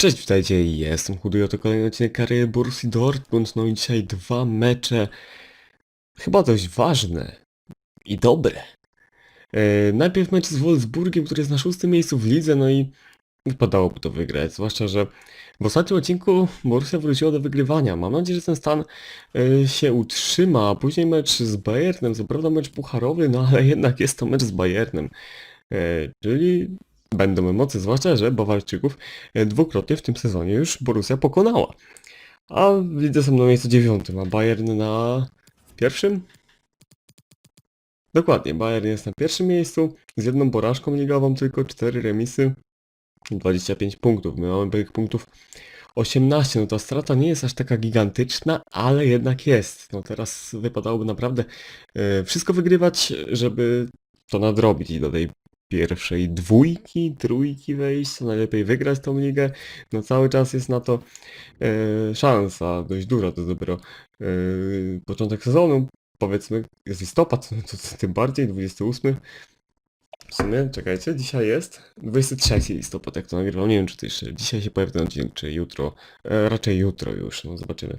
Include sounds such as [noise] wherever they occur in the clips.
Cześć, witajcie, jestem Chudy, oto kolejny odcinek kariery Borussii Dortmund, no i dzisiaj dwa mecze, chyba dość ważne i dobre. E, najpierw mecz z Wolfsburgiem, który jest na szóstym miejscu w lidze, no i wypadałoby to wygrać, zwłaszcza, że w ostatnim odcinku Borussia wróciła do wygrywania. Mam nadzieję, że ten stan e, się utrzyma, później mecz z Bayernem, co prawda mecz pucharowy, no ale jednak jest to mecz z Bayernem, e, czyli będą emocje, zwłaszcza, że Bawarczyków e, dwukrotnie w tym sezonie już Borussia pokonała. A w lidze są na miejscu dziewiątym, a Bayern na pierwszym? Dokładnie, Bayern jest na pierwszym miejscu z jedną porażką ligową, tylko 4 remisy, 25 punktów. My mamy tych punktów 18, no ta strata nie jest aż taka gigantyczna, ale jednak jest. No teraz wypadałoby naprawdę e, wszystko wygrywać, żeby to nadrobić i do tej pierwszej dwójki, trójki wejść, co najlepiej wygrać tą ligę. No cały czas jest na to e, szansa, dość duża, to dopiero e, początek sezonu, powiedzmy, jest listopad, [laughs] to, to tym bardziej, 28. W sumie, czekajcie, dzisiaj jest 23 listopad, jak to nagrywam, nie wiem czy to jeszcze dzisiaj się pojawi ten odcinek, czy jutro, e, raczej jutro już, no zobaczymy.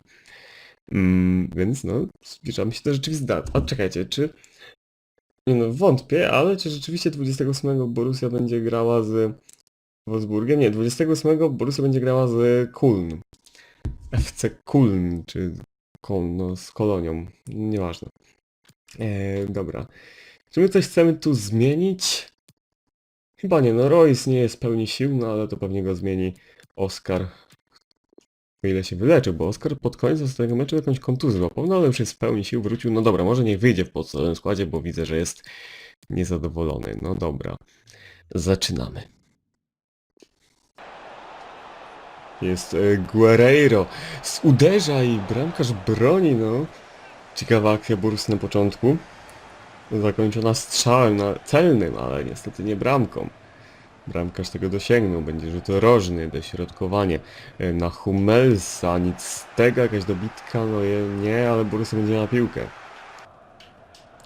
Mm, więc no, zbliżamy się do rzeczywistych dat. A czekajcie, czy nie no, wątpię, ale czy rzeczywiście 28 Borussia będzie grała z Wolfsburgiem? Nie, 28 Borussia będzie grała z Kuln. FC Kuln, czy Koln, no z Kolonią, nieważne. E, dobra. Czy my coś chcemy tu zmienić? Chyba nie, no Royce nie jest pełni sił, no ale to pewnie go zmieni Oscar. Ile się wyleczył, bo Oscar pod koniec ostatniego meczu jakąś kontuzję złapał, no ale już jest w pełni sił, wrócił. No dobra, może niech wyjdzie w podstawowym składzie, bo widzę, że jest niezadowolony. No dobra, zaczynamy. Jest e, Guerreiro. Uderza i bramkarz broni, no. Ciekawa akcja Borusy na początku. Zakończona strzałem celnym, ale niestety nie bramką. Bramkarz tego dosięgnął, będzie rzut rożny, dośrodkowanie e, na Hummelsa, nic z tego, jakaś dobitka, no nie, ale Borussia będzie miała piłkę.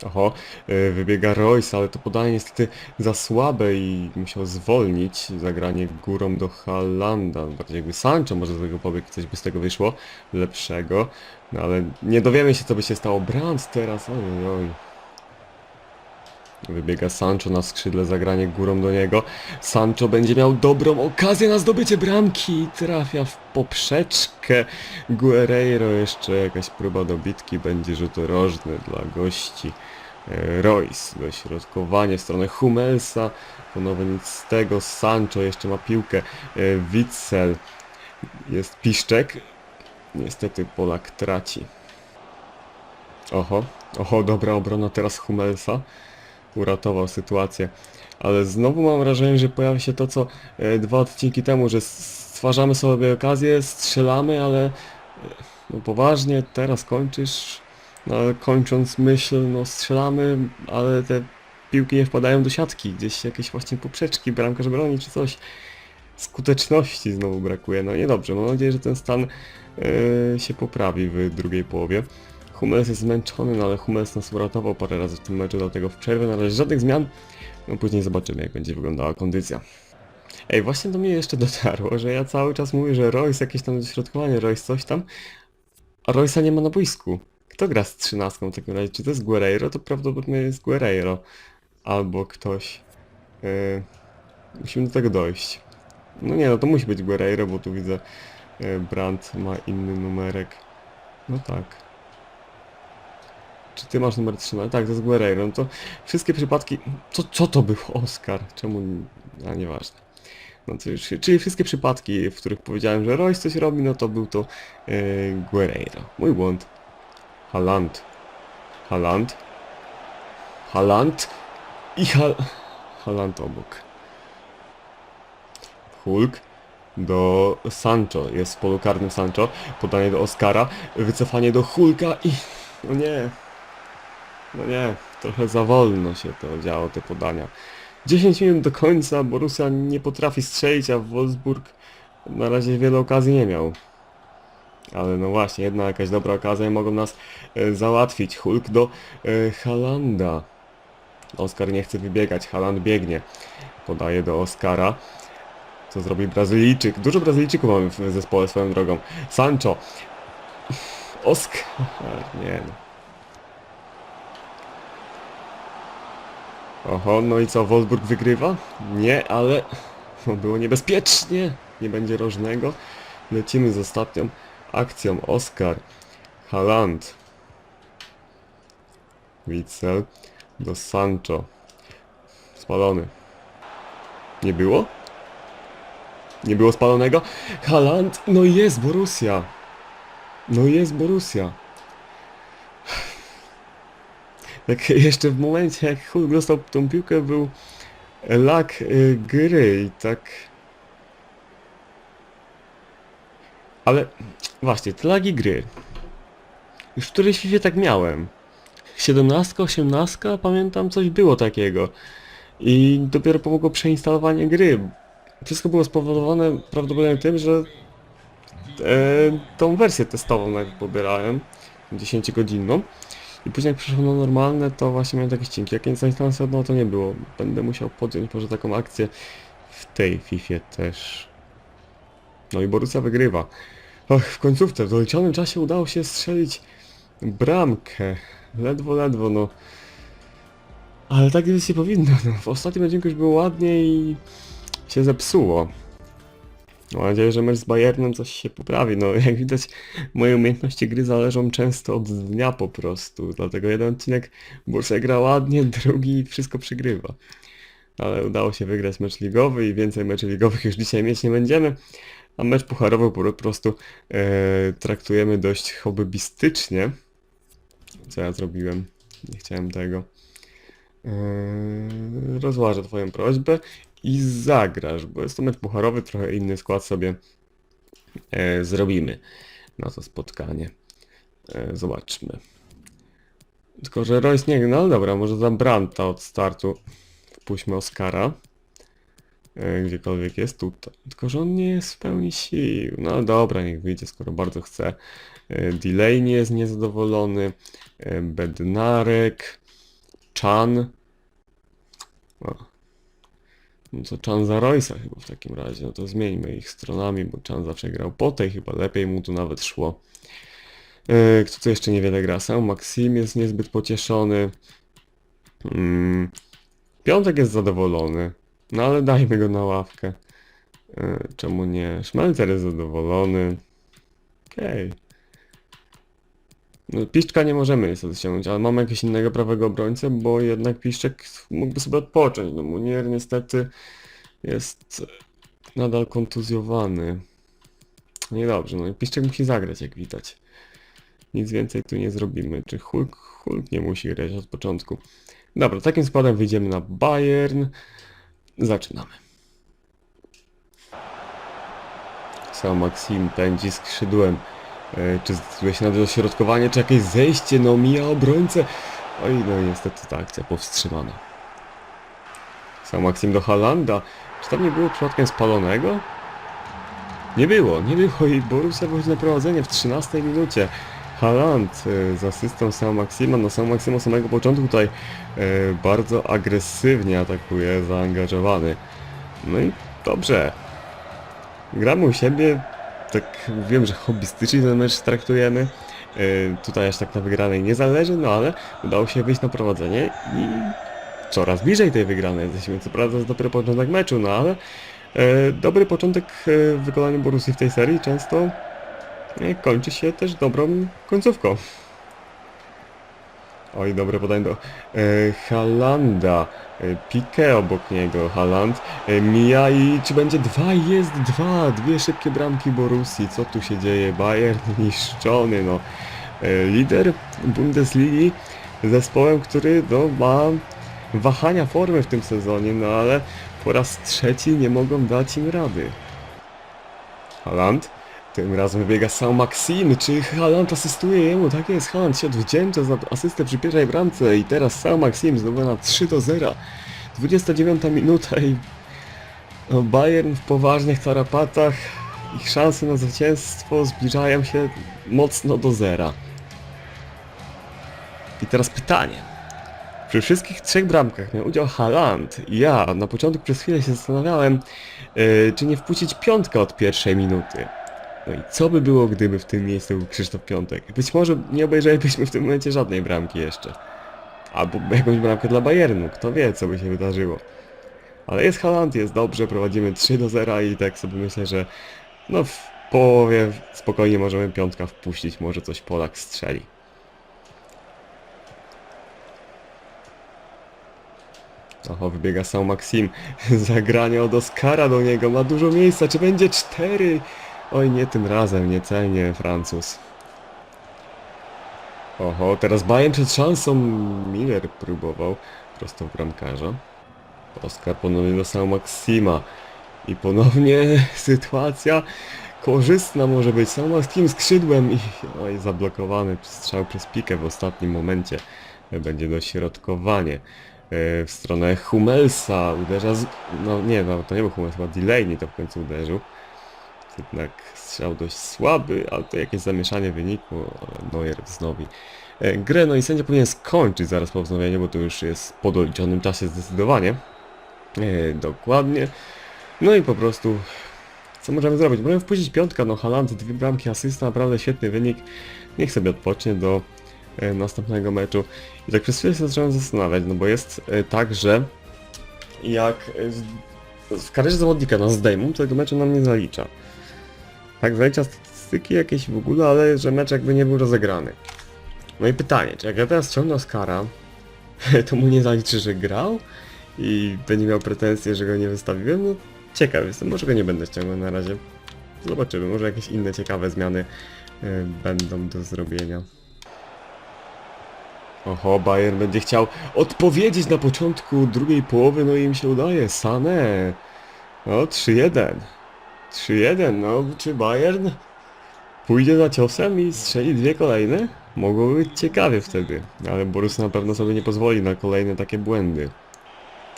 Oho, e, wybiega Royce, ale to podanie niestety za słabe i musiał zwolnić zagranie górą do Haalanda. Bardziej jakby Sancho może z tego pobiegł, coś by z tego wyszło lepszego. No ale nie dowiemy się co by się stało. Brandt teraz, oj, oj. Wybiega Sancho na skrzydle, zagranie górą do niego. Sancho będzie miał dobrą okazję na zdobycie bramki i trafia w poprzeczkę. Guerreiro jeszcze jakaś próba dobitki, będzie rzut rożny dla gości. E, Royce, dośrodkowanie w stronę Hummelsa, ponownie nic z tego, Sancho jeszcze ma piłkę, E, Witzel, jest Piszczek, niestety Polak traci. Oho, oho, dobra obrona teraz Hummelsa, uratował sytuację, ale znowu mam wrażenie, że pojawia się to co e, dwa odcinki temu, że stwarzamy sobie okazję, strzelamy, ale e, no poważnie, teraz kończysz, no ale kończąc myśl, no strzelamy, ale te piłki nie wpadają do siatki, gdzieś jakieś właśnie poprzeczki, bramkarz broni czy coś. Skuteczności znowu brakuje, no niedobrze, mam nadzieję, że ten stan e, się poprawi w drugiej połowie. Hummels jest zmęczony, no ale Hummels nas uratował parę razy w tym meczu, dlatego w przerwie na razie żadnych zmian, no później zobaczymy jak będzie wyglądała kondycja. Ej, właśnie do mnie jeszcze [laughs] dotarło, że ja cały czas mówię, że Royce jakieś tam dośrodkowanie, Royce coś tam, a Royce'a nie ma na boisku. Kto gra z trzynastką w takim razie? Czy to jest Guerreiro? To prawdopodobnie jest Guerreiro. Albo ktoś. Yy, musimy do tego dojść. No nie, no to musi być Guerreiro, bo tu widzę yy, ma inny numerek. No tak. Czy ty masz numer 13? Tak, to jest Guerreiro. No to wszystkie przypadki... Co, co to był Oscar? Czemu... A nieważne. No to już, czyli wszystkie przypadki, w których powiedziałem, że Royce coś robi, no to był to yy, Guerreiro. Mój błąd. Haland. Haland. Haland. I Hal... Haland obok. Hulk do Sancho. Jest w polu karnym Sancho. Podanie do Oscara. Wycofanie do Hulka i... No nie. No nie. Trochę za wolno się to działo, te podania. 10 minut do końca. Borussia nie potrafi strzelić, a Wolfsburg na razie wiele okazji nie miał. Ale no właśnie, jedna jakaś dobra okazja mogą nas e, załatwić. Hulk do e, Halanda. Oskar nie chce wybiegać, Haland biegnie. Podaje do Oskara. Co zrobi Brazylijczyk? Dużo Brazylijczyków mamy w zespole swoją drogą. Sancho. Oskar. Nie no. Oho, no i co, Wolfsburg wygrywa? Nie, ale no, [laughs] było niebezpiecznie. Nie będzie rożnego. Lecimy z ostatnią akcją. Oskar. Haaland. Witzel. Do Sancho. Spalony. Nie było? Nie było spalonego? Haaland, no jest Borussia. No jest Borussia. Tak [laughs] jeszcze w momencie jak Hulk dostał tą piłkę był lak y, gry i tak... Ale właśnie, te lagi gry. Już w którejś FIFA tak miałem. 17, 18, pamiętam coś było takiego. I dopiero pomogło przeinstalowanie gry. Wszystko było spowodowane prawdopodobnie tym, że e, tą wersję testową najpierw pobierałem, 10 godzinną. I później jak przeszło na normalne, to właśnie miałem takie ścinki. Jak nie zainstalowałem sobie, no to nie było. Będę musiał podjąć może taką akcję w tej FIFA też. No i Borussia wygrywa. Och, w końcówce, w doliczonym czasie udało się strzelić bramkę. Ledwo, ledwo, no. Ale tak gdyby się powinno, no. W ostatnim odcinku już było ładnie i się zepsuło. Mam nadzieję, że mecz z Bayernem coś się poprawi. No, jak widać, moje umiejętności gry zależą często od dnia po prostu. Dlatego jeden odcinek Bursa gra ładnie, [laughs] drugi wszystko przegrywa. Ale udało się wygrać mecz ligowy i więcej meczy ligowych już dzisiaj mieć nie będziemy. A mecz pucharowy po prostu e, traktujemy dość hobbybistycznie. Co ja zrobiłem? Nie chciałem tego. Eee, rozważę twoją prośbę i zagrasz, bo jest to mecz pucharowy, trochę inny skład sobie e, zrobimy na to spotkanie. E, zobaczmy. Tylko, że Royce nie no dobra, może za Branta od startu wpuśćmy Oscara. E, gdziekolwiek jest tutaj. Tylko, że on nie jest w pełni sił. No dobra, niech wyjdzie, skoro bardzo chce. E, Delaney jest niezadowolony. E, Bednarek. Chan. O. No to Chan za Royce'a chyba w takim razie. No to zmieńmy ich stronami, bo Chan zawsze grał po tej, chyba lepiej mu tu nawet szło. E, Kto tu jeszcze niewiele gra? Sam Maxim jest niezbyt pocieszony. Mm. Piątek jest zadowolony. No ale dajmy go na ławkę. E, Czemu nie? Szmelcer jest zadowolony. Okej. No, Piszczka nie możemy niestety ściągnąć, ale mamy jakiegoś innego prawego obrońcę, bo jednak Piszczek mógłby sobie odpocząć. No Munier niestety jest nadal kontuzjowany. Niedobrze, no i Piszczek musi zagrać jak widać. Nic więcej tu nie zrobimy. Czy Hulk? Hulk nie musi grać od początku. Dobra, takim składem wyjdziemy na Bayern. Zaczynamy. Sam Maxim pędzi skrzydłem. E, Czy zdecyduje się na dośrodkowanie, czy jakieś zejście, no mija obrońcę. Oj, no niestety ta akcja powstrzymana. Sam Maxim do Halanda. Czy tam nie było przypadkiem spalonego? Nie było, nie było i Borussia wychodzi na prowadzenie w 13 minucie. Haaland e, z asystą Sama Maxima, no Sam od samego początku tutaj e, bardzo agresywnie atakuje, zaangażowany. No i dobrze. Gramy u siebie, tak wiem, że hobbystycznie ten mecz traktujemy. E, tutaj aż tak na wygranej nie zależy, no ale udało się wyjść na prowadzenie i coraz bliżej tej wygranej jesteśmy. Co prawda jest dopiero początek meczu, no ale e, dobry początek e, w wykonaniu Borussii w tej serii często kończy się też dobrą końcówką. Oj, dobre podanie do e, Halanda. E, Pique obok niego, Haland. E, mija i czy będzie dwa? Jest dwa! Dwie szybkie bramki Borussii. Co tu się dzieje? Bayern [laughs] niszczony, no. E, lider Bundesligi zespołem, który no, ma wahania formy w tym sezonie, no ale po raz trzeci nie mogą dać im rady. Haaland. Tym razem wybiega sam Maxim. Czy Haaland asystuje jemu? Tak jest, Haaland się odwdzięcza za asystę przy pierwszej bramce i teraz sam Maxim zdobywa na 3 do 0. 29 minuta i no, Bayern w poważnych tarapatach. Ich szanse na zwycięstwo zbliżają się mocno do zera. I teraz pytanie. Przy wszystkich trzech bramkach miał udział Haaland. I Ja na początku przez chwilę się zastanawiałem, e, czy nie wpuścić piątka od pierwszej minuty. No i co by było, gdyby w tym miejscu był Krzysztof Piątek? Być może nie obejrzelibyśmy w tym momencie żadnej bramki jeszcze. Albo jakąś bramkę dla Bayernu, kto wie, co by się wydarzyło. Ale jest Haaland, jest dobrze, prowadzimy 3 do 0 i tak sobie myślę, że no w połowie spokojnie możemy piątka wpuścić, może coś Polak strzeli. Oho, wybiega Sao Maxim. [laughs] Zagranie od Oscara do niego. Ma dużo miejsca. Czy będzie cztery? Oj, nie tym razem. Niecelnie Francuz. Oho, teraz Bayern przed szansą. Miller próbował. Prosto w bramkarza. Oskar ponownie do Sao Maxima. I ponownie [laughs] sytuacja korzystna może być. Sao Maxim skrzydłem i oj, zablokowany strzał przez pikę w ostatnim momencie. Będzie dośrodkowanie e, w stronę Hummelsa. Uderza z... No nie, no, to nie był Hummels, chyba Delaney to w końcu uderzył. Jednak strzał dość słaby, ale to jakieś zamieszanie wynikło. Neuer wznowi e, grę. No i sędzia powinien skończyć zaraz po wznowieniu, bo to już jest po doliczonym czasie zdecydowanie. E, dokładnie. No i po prostu co możemy zrobić? Możemy wpuścić piątka, no Haaland, dwie bramki, asysta, naprawdę świetny wynik. Niech sobie odpocznie do e, następnego meczu. I tak przez chwilę się zacząłem zastanawiać, no bo jest e, tak, że jak e, w karierze zawodnika nas zdejmą, to tego meczu nam nie zalicza. Tak, zalicza statystyki jakieś w ogóle, ale że mecz jakby nie był rozegrany. No i pytanie, czy jak ja teraz ściągnę Oscara, [laughs] to mu nie zaliczy, że grał? I będzie miał pretensje, że go nie wystawiłem? No ciekaw jestem, może go nie będę ściągał na razie. Zobaczymy, może jakieś inne ciekawe zmiany y, będą do zrobienia. Oho, Bayern będzie chciał odpowiedzieć na początku drugiej połowy, no i im się udaje. Sane. No, 3-1. 3-1, no, czy Bayern pójdzie za ciosem i strzeli dwie kolejne? Mogło być ciekawie wtedy, ale Borus na pewno sobie nie pozwoli na kolejne takie błędy.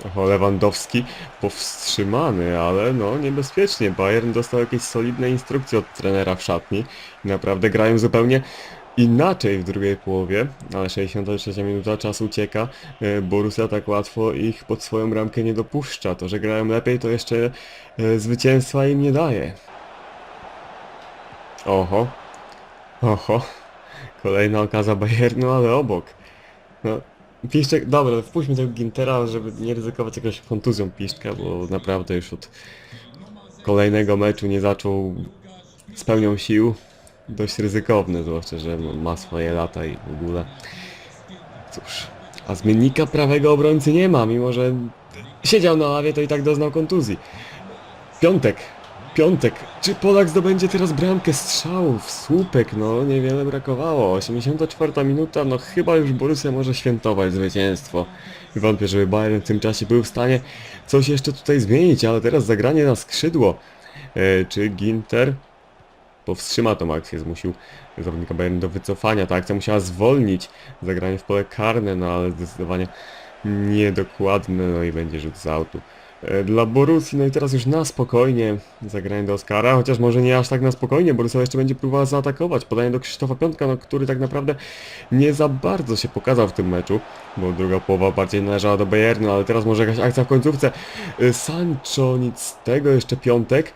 Oho, Lewandowski powstrzymany, ale no niebezpiecznie. Bayern dostał jakieś solidne instrukcje od trenera w szatni. Naprawdę grają zupełnie inaczej w drugiej połowie, ale 63 minuta, czas ucieka. E, Borussia tak łatwo ich pod swoją bramkę nie dopuszcza. To, że grają lepiej, to jeszcze e, zwycięstwa im nie daje. Oho, oho, kolejna okaza Bayernu, ale obok. No, Piszczek, dobra, wpuśćmy tego Gintera, żeby nie ryzykować jakąś kontuzją Piszczka, bo naprawdę już od kolejnego meczu nie zaczął z pełnią sił. Dość ryzykowne, zwłaszcza, że ma swoje lata i w ogóle. Cóż, a zmiennika prawego obrońcy nie ma, mimo że siedział na ławie, to i tak doznał kontuzji. Piątek, piątek. Czy Polak zdobędzie teraz bramkę strzałów? Słupek, no niewiele brakowało. 84 minuta, no chyba już Borussia może świętować zwycięstwo. Wątpię, żeby Bayern w tym czasie był w stanie coś jeszcze tutaj zmienić, ale teraz zagranie na skrzydło. E, czy Ginter powstrzyma tą akcję, zmusił zawodnika Bayern do wycofania. Ta akcja musiała zwolnić zagranie w pole karne, no ale zdecydowanie niedokładne, no i będzie rzut z autu. E, Dla Borussii, no i teraz już na spokojnie zagranie do Oscara, chociaż może nie aż tak na spokojnie, Borussia jeszcze będzie próbowała zaatakować. Podanie do Krzysztofa Piątka, no, który tak naprawdę nie za bardzo się pokazał w tym meczu, bo druga połowa bardziej należała do Bayernu, ale teraz może jakaś akcja w końcówce. E, Sancho, nic z tego, jeszcze Piątek.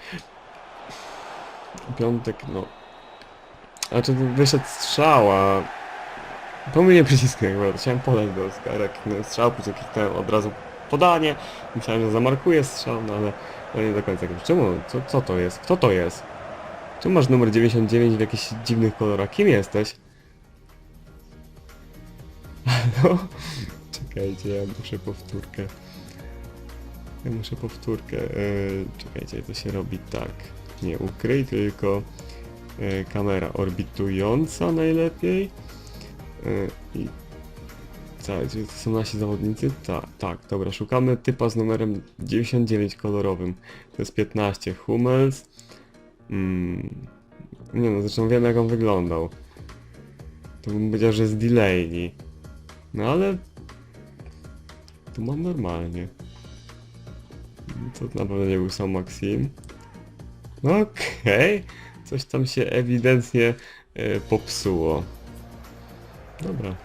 Piątek, no... A czy wyszedł strzał, a... Pomyliłem przycisk chyba, chciałem podać do Oscara, kliknąłem strzał, później kliknąłem od razu podanie. Myślałem, że zamarkuje strzał, no ale no nie do końca. Czemu? Co, co to jest? Kto to jest? Czemu masz numer 99 w jakichś dziwnych kolorach? Kim jesteś? [laughs] No, czekajcie, ja muszę powtórkę. Ja muszę powtórkę. Yy, czekajcie, to się robi tak. Nie ukryj, tylko yy, kamera orbitująca najlepiej. Yy, I tak, to są nasi zawodnicy? Tak, tak, dobra, szukamy typa z numerem 99 kolorowym. To jest 15, Hummels. Mm, nie no, zresztą wiemy jak on wyglądał. To bym powiedział, że jest Delaney. No ale... Tu mam normalnie. To na pewno nie był sam Maxim. Okej, coś tam się ewidentnie e, popsuło. Dobra.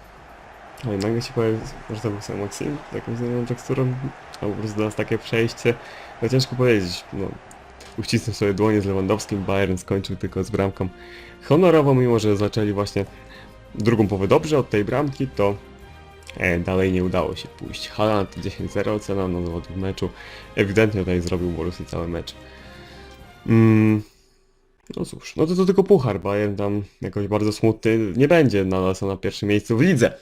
No i nagle się pojawił, może to był sam Maxim, taką zmienioną teksturą, albo po prostu do nas takie przejście. No ciężko powiedzieć, no. Uścisnął sobie dłonie z Lewandowskim, Bayern skończył tylko z bramką honorowo, mimo że zaczęli właśnie drugą połowę dobrze od tej bramki, to e, dalej nie udało się pójść. Haaland 10-0 ocena na dowód w meczu. Ewidentnie tutaj zrobił Borussii cały mecz. Mm, no cóż, no to, to tylko puchar, Bayern tam jakoś bardzo smutny nie będzie nadal są na pierwszym miejscu w lidze.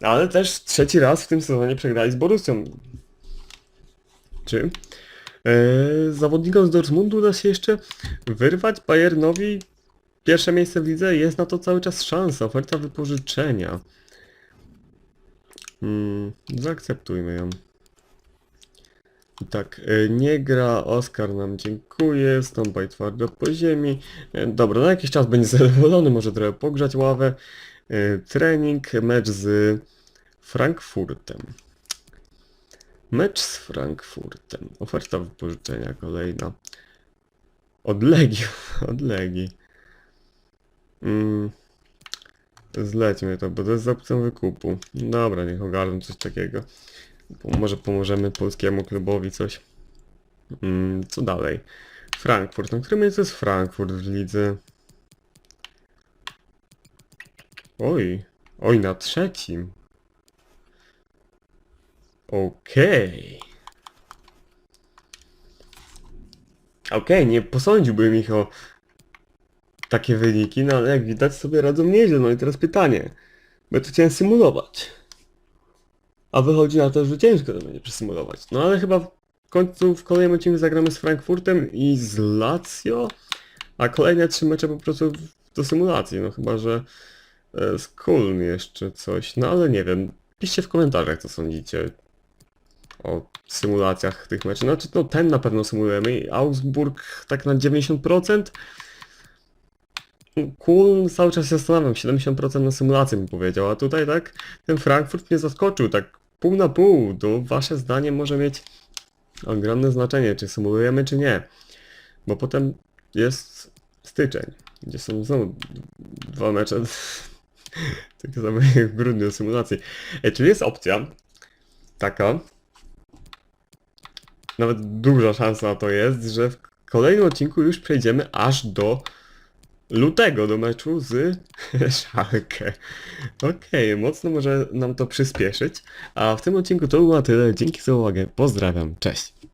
Ale też trzeci raz w tym sezonie przegrali z Borussią. Czy e, zawodnikom z Dortmundu uda się jeszcze wyrwać Bayernowi pierwsze miejsce w lidze? Jest na to cały czas szansa, oferta wypożyczenia. Mm, zaakceptujmy ją. I Tak, e, nie gra, Oskar nam dziękuję, stąpaj twardo po ziemi. E, Dobra, na jakiś czas będzie zadowolony, może trochę pogrzać ławę. E, Trening, mecz z Frankfurtem. Mecz z Frankfurtem. Oferta wypożyczenia kolejna. Od Legii, [laughs] od Legii. Mm. Zlećmy to, bo to jest z opcją wykupu. Dobra, niech ogarną coś takiego. Może pomożemy polskiemu klubowi coś. Mm, co dalej? Frankfurt. Na którym miejscu jest Frankfurt w lidze? Oj. Oj, na trzecim. Okej. Okej, nie posądziłbym ich o takie wyniki, no ale jak widać sobie radzą nieźle. No i teraz pytanie. Bo to chciałem symulować. A wychodzi na to, że ciężko to będzie przesymulować. No ale chyba w końcu w kolejnym odcinku zagramy z Frankfurtem i z Lazio, a kolejne trzy mecze po prostu do symulacji. No chyba, że e, z Kulm jeszcze coś. No ale nie wiem. Piszcie w komentarzach, co sądzicie o symulacjach tych meczów. Znaczy, no ten na pewno symulujemy. Augsburg tak na 90%. Kulm cały czas się zastanawiam, 70% na symulację bym powiedział, a tutaj tak ten Frankfurt mnie zaskoczył, tak pół na pół. To wasze zdanie może mieć ogromne znaczenie, czy symulujemy, czy nie. Bo potem jest styczeń, gdzie są znowu dwa mecze, [laughs] takie same jak w grudniu symulacji. E, czyli jest opcja taka, nawet duża szansa to jest, że w kolejnym odcinku już przejdziemy aż do lutego do meczu z [laughs] Szalkę. Okej, mocno może nam to przyspieszyć. A w tym odcinku to było tyle. Dzięki za uwagę. Pozdrawiam. Cześć.